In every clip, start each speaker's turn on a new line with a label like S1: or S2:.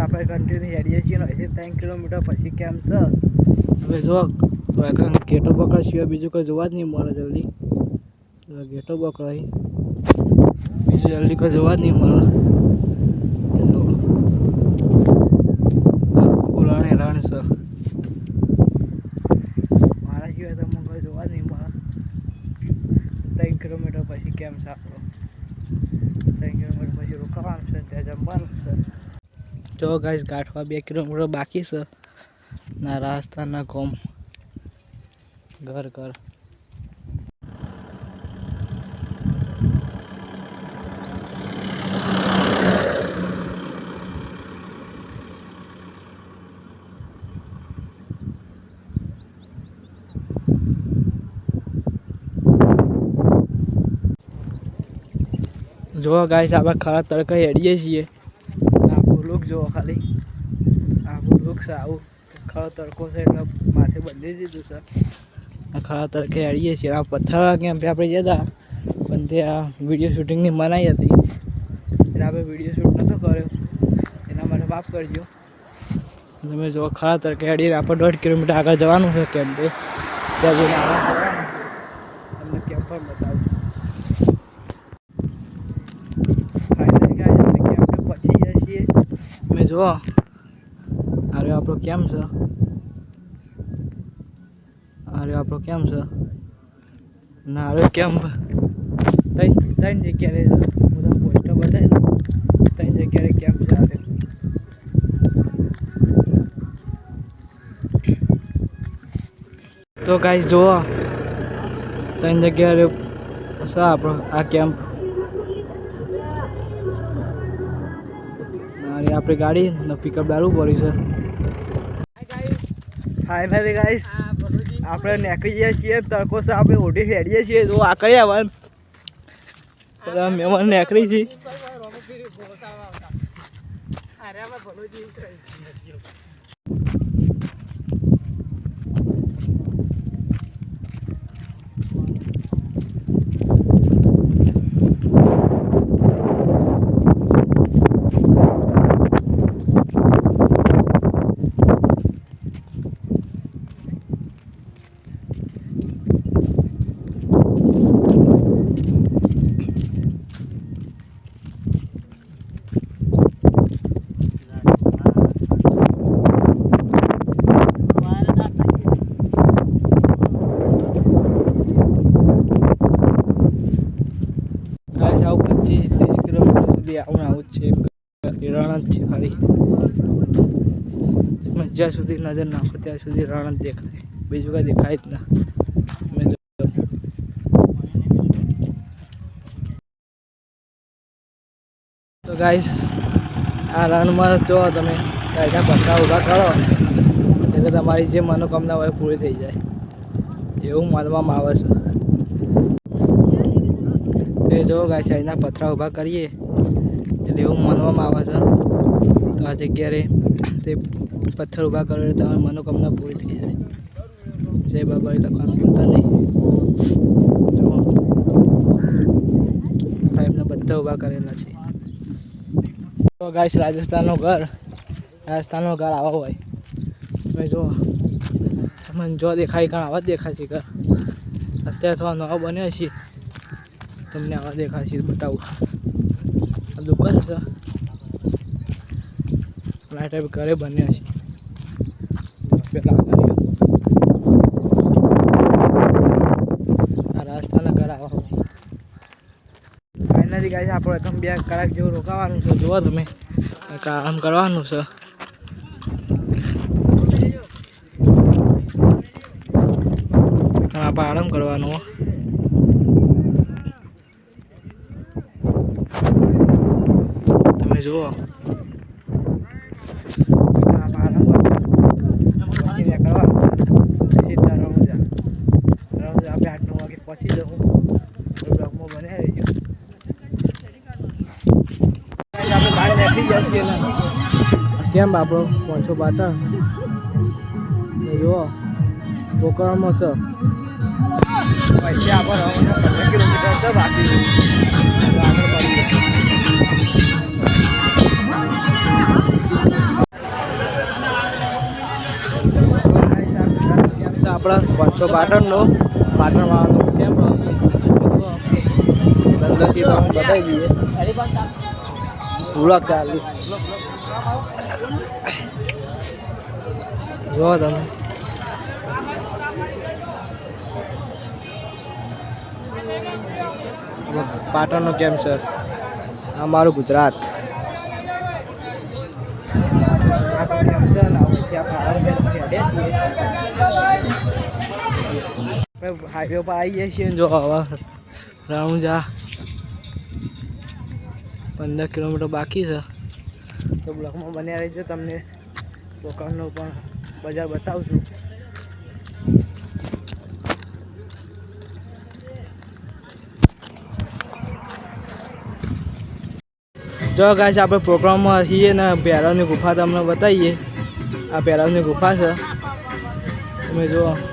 S1: આપણે કન્ટિન્યુ હેડીએ છીએ હજી ત્રણ કિલોમીટર પછી કેમ છે? હવે જો ગેટો બકરા સિવાય બીજું કોઈ જોવા જ નહીં મળે જલ્દી. ઘેટો બકરો બીજું જલ્દી કોઈ જોવા જ નહીં મળે. આખું રણ એ રણ છે મારા સિવાય તો મને કોઈ જોવા જ નહીં મળે ત્રણ કિલોમીટર પછી કેમ છે આપણો ત્રણ કિલોમીટર પછી રોકાવાનું છે ત્યાં જમવાનું છે જો ગાઈસ ગાંઠવા બે કિલોમીટર બાકી છે. ના રાજસ્થાનના કોમ ઘર ઘર. જો ગાઈસ, આપણે ખરા તડકા હેડીએ છીએ. જુઓ ખાલી આવું છે, આવું ખરો તડકો છે, એટલે માથે બંધી દીધું છે. ખરા તડકે અડીએ છીએ. આ પથ્થર કેમ આપણે જતા પણ તે આ વીડિયો શૂટિંગની મનાઈ હતી. એટલે આપણે વીડિયો શૂટ નહોતો કર્યો. એના માટે માફ કરજો. તમે જો ખરા તડકે હેડીએ આપણે દોઢ કિલોમીટર આગળ જવાનું છે કેમ્પે. ત્યાં જઈને તમને કેમ્પ પણ બતાવું ફાઇનલી ગાઈસ આપણે કેમ્પે પહોંચી ગયા છીએ તમે જુઓ. અરે આપણો કેમ છે? અરે આપણો કેમ છે? ના, અરે કેમ? ત્રણ ત્રણ જગ્યાએ બધા પોસ્ટર બતાવી ત્રણ જગ્યાએ કેમ છે અરે તો કાંઈ જુઓ ત્રણ જગ્યાએ છે આપણો, આ કેમ્પ આપણી ગાડી ને પિકઅપ ડાલવું પડી છે. ફાઇનલી ગાઈસ આપણે નીકળી જઈએ છીએ તડકો છે આપણે ઓઢી ફેરીએ છીએ. જો આ કઈ આવવાનું બધા મહેમાન નીકળી છે. ગાઈસ આવું પચીસ ત્રીસ કિલોમીટર સુધી આવું ને આવું જ છે રણ જ છે ખાલી તમે જ્યાં સુધી નજર નાખો, ત્યાં સુધી રણ જ દેખાય. બીજું કાંઈ દેખાય જ ના. તો ગાઈસ આ રણમાં જો તમે. ત્યાં પત્તા ઊભા કરો. એટલે તમારી જે મનોકામના હોય પૂરી થઈ જાય. એવું માનવામાં આવે છે. એ જો ગાય અહીંના પથરા ઊભા કરીએ. એટલે એવું માનવામાં આવે છે. તો આ જગ્યાએ તે પથ્થર ઊભા કરો એટલે તમારી મનોકામના પૂરી થઈ જાય. જય બાબા લખવાનું ભૂલતા નહીં. ટાઈપના બધા ઊભા કરેલા છે. તો ગાઈસ રાજસ્થાનનું ઘર. રાજસ્થાનનું ઘર આવા હોય. જો તમને જો દેખાય કાં આવા જ દેખાશે ઘર. અત્યારે થોડા નવા બન્યા છે તમને આવા દેખાશે બતાવું. આ દુકાન છે. આ ઘરે બન્યા છે પેલા આગળ. આ રાજસ્થાનના ઘર આવા હોય ફાઇનલી ગાઈસ આપણે કમ બે કલાક જેવું રોકાવાનું છે. જુઓ તમે. આમ કરવાનું છે. આપણે આરામ કરવાનો તમે જુઓ. કેમ બાપડો? પહોંચો પાછા જુઓ પોકરામાં છો પછી આપણે પંદર કિલોમીટર છે બાકી આગળ આપણા પાંચસો પાટણનો કેમ? બધાથી તો બતાવી પૂરા ચાલુ જુઓ તમે. પાટણનો કેમ સર આ મારું ગુજરાત. હાઈવે પર આવી જઈએ છીએ જો હવે. રણુજા પંદર કિલોમીટર બાકી છે. તો બ્લોકમાં બન્યા રહેજો, તમને દુકાનનો પણ બજાર બતાવું છું જો ગાઈસ આપણે પ્રોગ્રામમાં છીએ ને ભેરવની ગુફા તમને બતાવીએ. આ ભેરવની ગુફા છે. તમે જુઓ.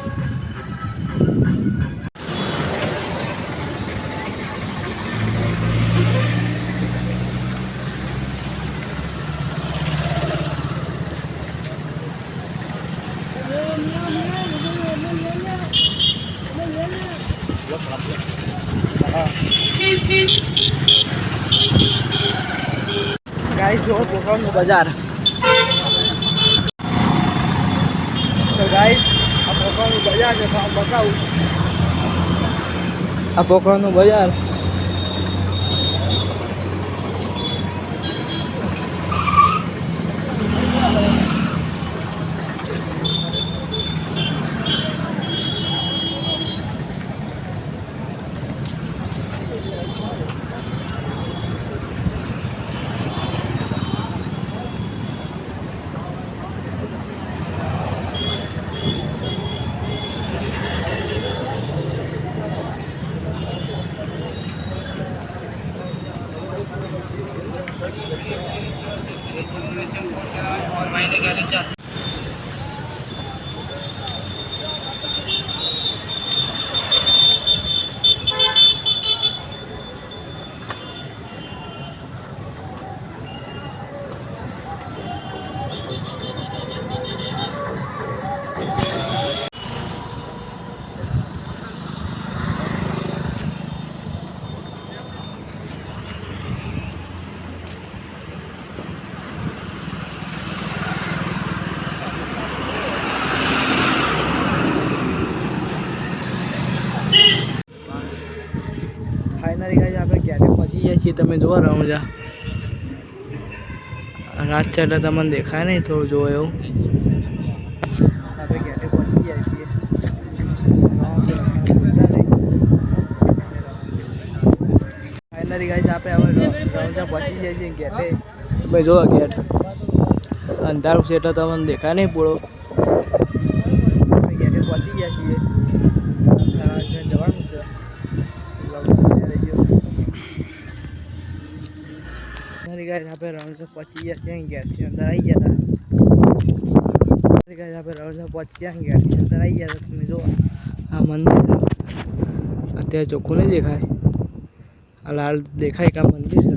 S1: ગાઈસ જો પોકરણનું બજાર. તો ગાય આ પોકરણનું બજાર છે બતાવું આ પોકરણનું બજાર. ફાઇનલી ગાઈસ આપણે ક્યારે પહોંચી ગયા છીએ તમે જોવા રણુજા રાત છે એટલે તમને દેખાય નહીં થોડું જોવો એવું. આપણે ક્યારે પહોંચી ગયા છીએ. ફાઇનલી ગાઈસ આપણે હવે રણુજા પહોંચી ગયા છીએ ગેટે તમે જોવા ગેટ અંધારું છે એટલે તમને દેખાય નહીં પૂરો. ગાય આપણે રણસર પહોંચી ગયા ત્યાં ગેટથી અંદર આવી ગયા હતા ગાય આપણે રણસર પહોંચી ગયા ગેટથી અંદર આવી ગયા હતા તમે જો આ મંદિર છે અત્યારે ચોખ્ખું નહીં દેખાય આ લાલ દેખાય કે આ મંદિર છે